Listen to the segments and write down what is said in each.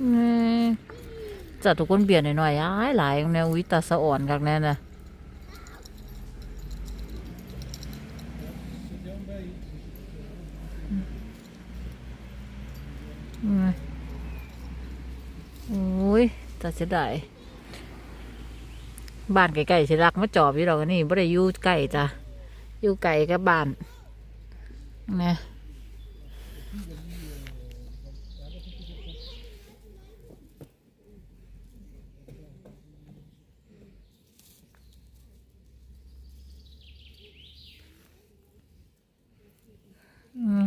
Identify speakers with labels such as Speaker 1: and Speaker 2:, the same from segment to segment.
Speaker 1: นี่จัดทุกคนเบียดหน่อยๆย้ายหลายแนววิตาสะอ่อนกักแน่น่ะอืมโอ้ยตัดเสียดายบ้านไกลๆสิรักมาจอบอยู่ดอกอันนี่บ่ได้อยู่ใกล้จ้ะอยู่ไกลกับบ้านนะอืม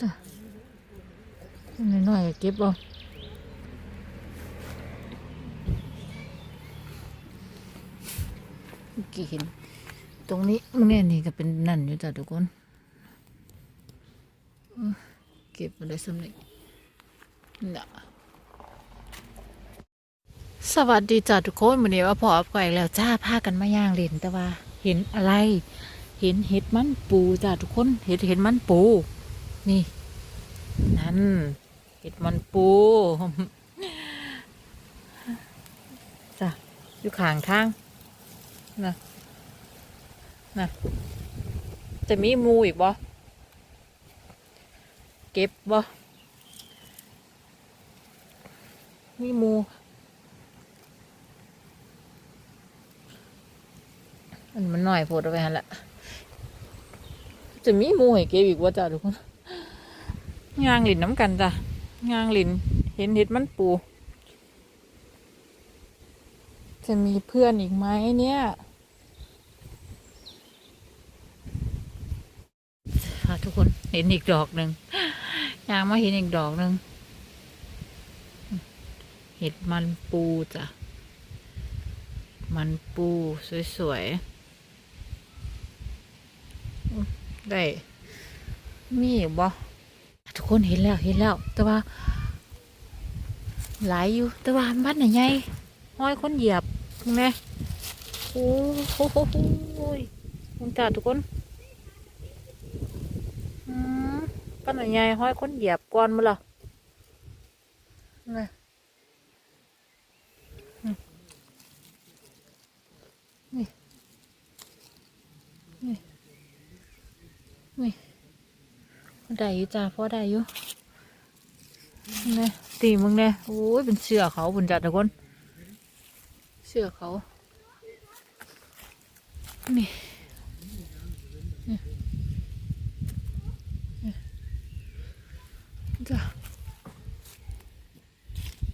Speaker 1: จ้ะ น้อยเก็บเอากี่เห็น ตรงนี้มึงเนี่ยนี่ก็เป็นนั่นอยู่จ้ะทุกคนเก็บมาได้สำเร็จน่ะสวัสดีจ้ะทุกคนวันนี้ว่าพออับไก่แล้วจ้าพากันมาย่างเล่นแต่ว่า เห็นอะไร เห็นเห็ดมันปูจ้ะทุกคน เห็ดเห็ดมันปู นี่ นั่น เห็ดมันปูจ้ะอยู่ข้างทางนะนะจะมีมูอีกบ่เก็บบ่มีมูอันมันหน่อยโพดเอาไปหันละจะมีมูให้เก็บอีกว่าจ้าทุกคนงางหลินน้ำกันจ้ะ งางหลินเห็นเห็ดมันปู จะมีเพื่อนอีกไหมเนี่ยทุกคนเห็นอีกดอกหนึ่งยางมาเห็นอีกดอกหนึ่งเห็ดมันปูจ้ะ มันปูสวยๆ ได้ มีบ่ คนเห็นแล้วเห็นแล้ว แต่ว่า หลายอยู่ แต่ว่าบ้านไหนใหญ่ห้อยคนเหยียบเห็นไหมโอ้โหคุณจ่าทุกคนบ้านไหนใหญ่ห้อยคนเหยียบก่อนมั้งล่ะนะอืมนี่นี่นี่ ได้อยู่จ้าพ่อได้อยู่นี่ตีมึงเนี่ยโอ้ยเป็นเสือเขาบุญจัดทุกคนเสือเขา นี่นี่นี่จ้ะ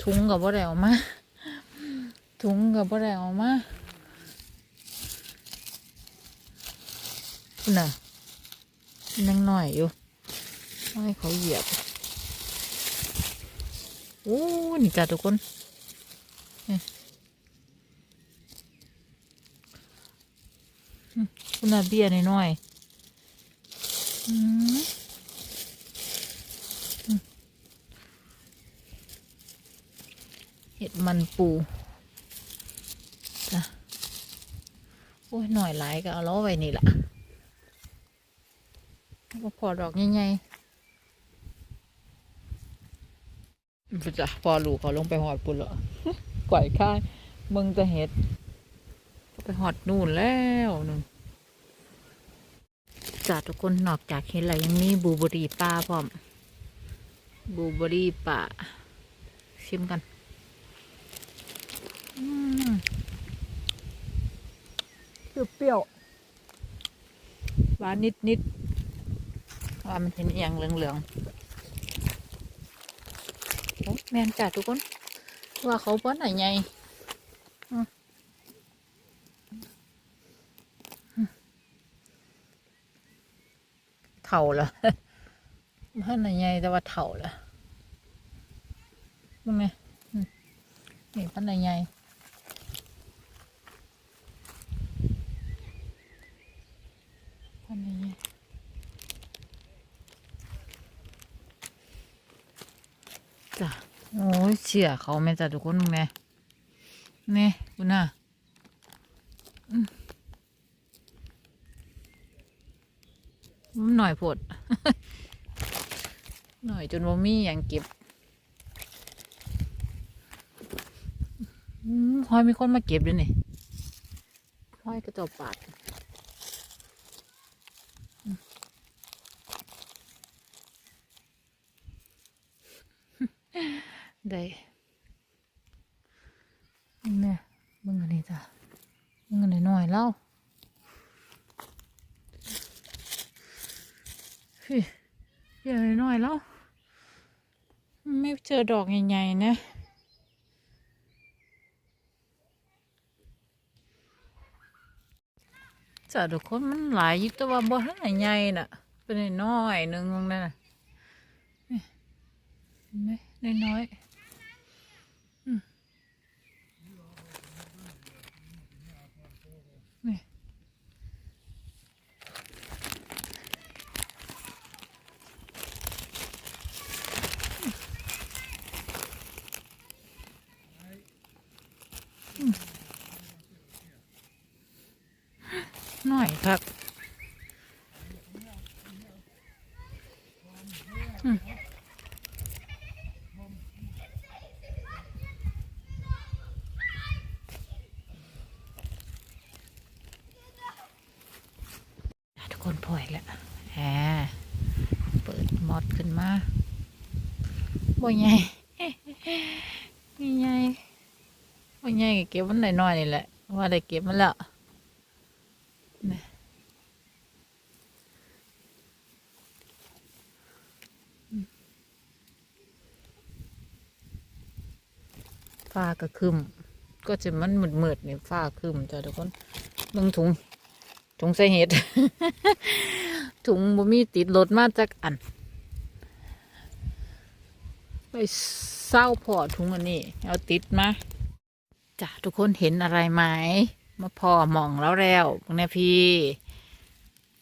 Speaker 1: ถุงกับบ่ได้เออกมาถุงกับบ่ได้เออกมาคุณน่ะยังหน่อยอยู่ ให้เขาเหยียบโอ้นี่จ้ะทุกคนคุณน่ะเบี้ยน้อยๆอืมอืมเห็ดมันปูจ้ะโอ้ยหน่อยหลายก็เอาล้อไว้นี่ละพอดอกใหญ่ๆ จะพอลูกเขาลงไปหอดปุ่นเหรอก่อยข้างมึงจะเห็ด ไปหอดนู่นแล้วนู่นจ้าทุกคนนอกจากเห็นแล้วยังมีบูเบอรี่ป่าพร้อม บูเบอรี่ป่าชิมกันอืมเปรี้ยวหวานนิดนิดๆว่ามันเห็นเอหย่างเหลืองๆ แมนจ้าทุกคน ว่าเขาป้อนไหนไงเถ่าละบ้านไหนใหญ่แต่ว่าเถ่าละมึงไงอืมนี่บ้านไหนใหญ่บ้านไหนให จ้ะโอ้ยเชี่ยเขาแม่จ้ะทุกคนมึงไงนี่คุณน่ะมันหน่อยโพดหน่อยจนว่ามีอย่างเก็บหอยมีคนมาเก็บด้วยนี่หอยกระจบปาด ได้เนี่ยมึงอันนี้จ้ะมึงอันนี้หน่อยเล่าพี่พี่อันนี้หน่อยเล่าไม่เจอดอกใหญ่ๆนะจ้ะทุกคนมันหลายยิบแต่ว่าบ่ทันได้ใหญ่น่ะ เป็นน้อยหนึงตรงนั้นน่ะเห็นไหม น้อยๆอืมนี่น้อยครับ คนพลอยแล้วแหมเปิดมอดขึ้นมาบ่ใหญ่นี่ใหญ่บ่ใหญ่ก็เก็บมันหน้อยๆนี่แหละ ว่าได้เก็บมันแล้วนะฟ้าก็ครึมก็จะมันมืดๆนี่ฟ้าครึมจ้ะทุกคนเบิ่งถุง ถุงใส่เห็ด ถุงบ่มีติดรถมาจากอัน ไปเศร้าพอถุงอันนี้ เอาติดมาจ้ะทุกคนเห็นอะไรไหมมาพอมองแล้วแล้วพวกเนี้ยพี่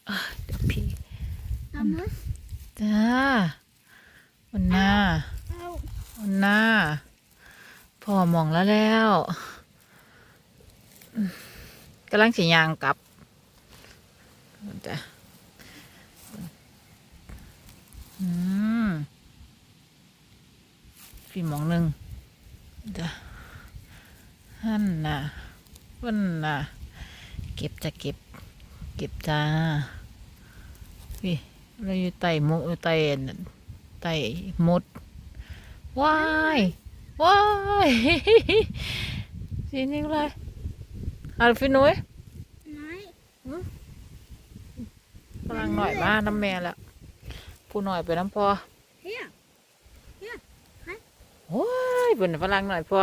Speaker 1: เอ้ยเดี๋ยวพี่
Speaker 2: Mamma?
Speaker 1: จ้าวันหน้า
Speaker 2: Au.
Speaker 1: วันหน้าพอมองแล้วแล้วอืมกำลังสียางกลับ จ้ะอืมพี่หมองหนึ่งจ้ะฮั่นน่ะวัน น่ะ เก็บจะเก็บ เก็บจ้าพี่เราอยู่ใต้หมุใต้นั่นใต้มดว้ายว้ายสีนี่อะไรอาฟินุ้ย
Speaker 2: Nej.
Speaker 1: พลังหน่อยมาน้ำแม่ละผู้หน่อยไปน้ำพอ
Speaker 2: Her.
Speaker 1: โอ้ยเป็นพลังหน่อยพอ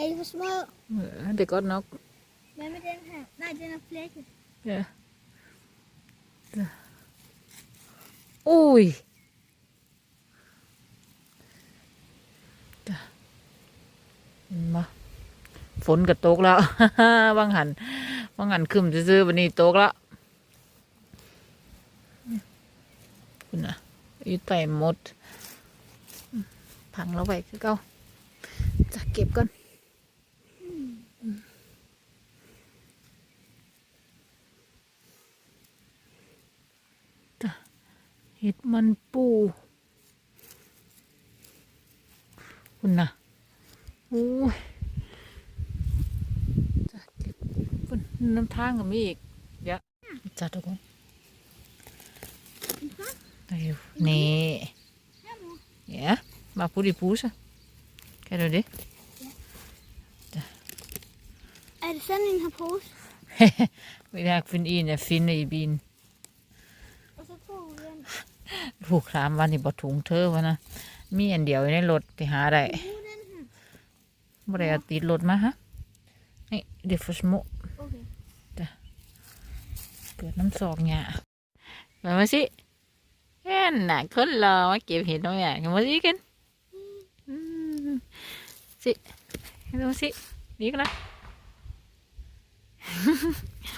Speaker 2: Er de for små?
Speaker 1: เออเด็กก็นก
Speaker 2: Hvad med den her? Nej, den er flækket.
Speaker 1: เอออุ้ยจ้ะเห็นปะฝนก็ตกแล้วบางหัน บางันคืมซื่อวันนี้โตกล้วคุณน่ะอยู่ใต้หมด พังแล้วไปคือเก่าจะเก็บก่อนเห็ดมันปูคุณน่ะโอ้ยจะเก็บคุณ น้ำทางกับมีอีก เดี๋ยวจ้ะทุกคนนี่
Speaker 2: Her, mor.
Speaker 1: Ja, bare putte i poser. Kan du det?
Speaker 2: Er det sådan en her pose?
Speaker 1: Vi har fundet en at finde i bilen.
Speaker 2: Og så tog vi den.
Speaker 1: ลูกถามว่านี่บ่ถุงเธอวะนะ มีอันเดียวอยู่ในรถไปหาได้
Speaker 2: Brug den her.
Speaker 1: บ่ได้เอาติดรถมาฮะ นี่เดี๋ยวฟสโมิดน้ำซอกเนี่ยมามาสิแค่น่ะคนรอมาเก็บเห็ดน้องอย่างมาสิกันสิดูสินี่กันนะ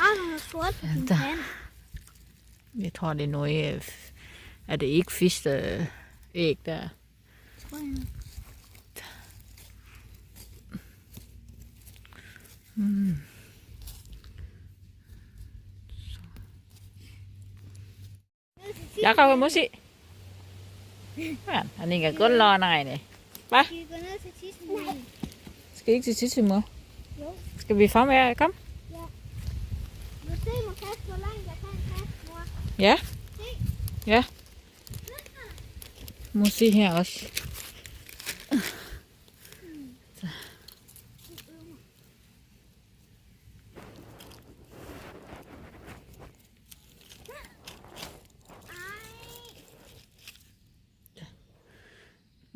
Speaker 2: อ้าวสวย
Speaker 1: จ้ะ Vi tar det nog... Är det gick första ägg
Speaker 2: där? Mm.
Speaker 1: อืมอยากเข้าไปมุสิอะอันนี้ก็ก้นรอหน่อยนี่ไป
Speaker 2: You're gonna teach me.
Speaker 1: ska ik zitten zitten maar
Speaker 2: Jo.
Speaker 1: ska vi fram med kom
Speaker 2: Du ser man kan så länge jag kan kan må.
Speaker 1: ja ja musi her også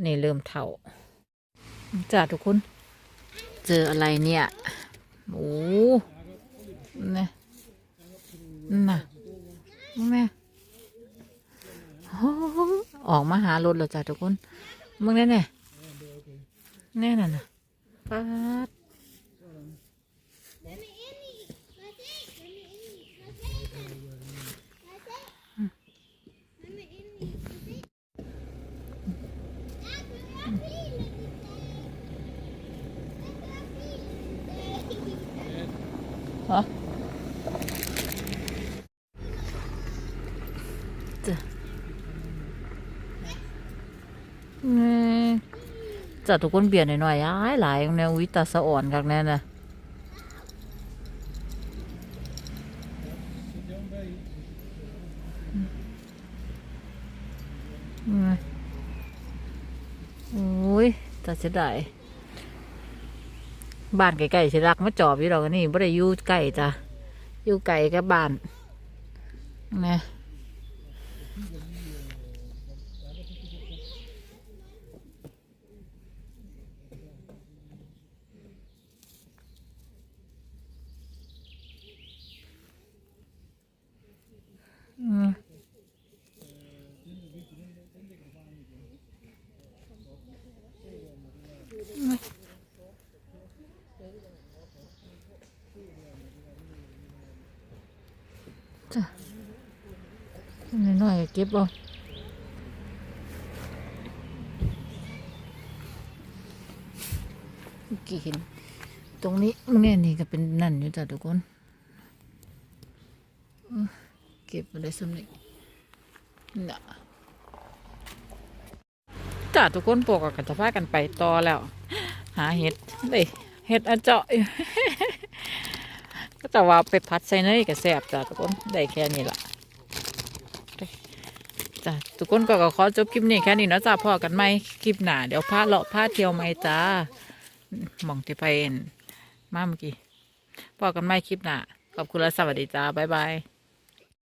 Speaker 1: นี่เริ่มเท่าจ้าทุกคน เจออะไรเนี่ยโอ้เนี่ยน่ะแม่โอ้ออกมาหารถแล้วจ้าทุกคนมึงแน่แน่แน่น่ะนะปัด จ้าทุกคนเบียดหน่อยๆย้ายหลายแนววิตาสะอ่อนกันแน่น่ะโอ้ยแต่เสียดายบ้านไกลๆเสียรักมาจอบอยู่ดอกนี่บ่ได้อยู่ไกลจ้ะอยู่ไกลกับบ้านนะอืม น้อยๆเก็บเอาเมื่อกี้เห็น ตรงนี้มันเนี่ยนี่ก็เป็นนั่นอยู่จ้ะทุกคนเก็บอะไรสำนึกน่ะจ้ะทุกคนปกก็จะพากันไปต่อแล้ว หาเห็ดเด้เห็ดอเจาะอย ก็แต่ว่าไปพัดใส่เนยก็แซ่บจ้ะทุกคนได้แค่นี้ละจ้ะทุกคนก็ขอจบคลิปนี้แค่นี้นะจ้าพอกันไหมคลิปหน้าเดี๋ยวพาเลาะพาเที่ยวไหมจ้ามองที่ไปเอ็นมาเมื่อกี้พอกันไหมคลิปหน้าขอบคุณและสวัสดีจ้าบ๊ายบาย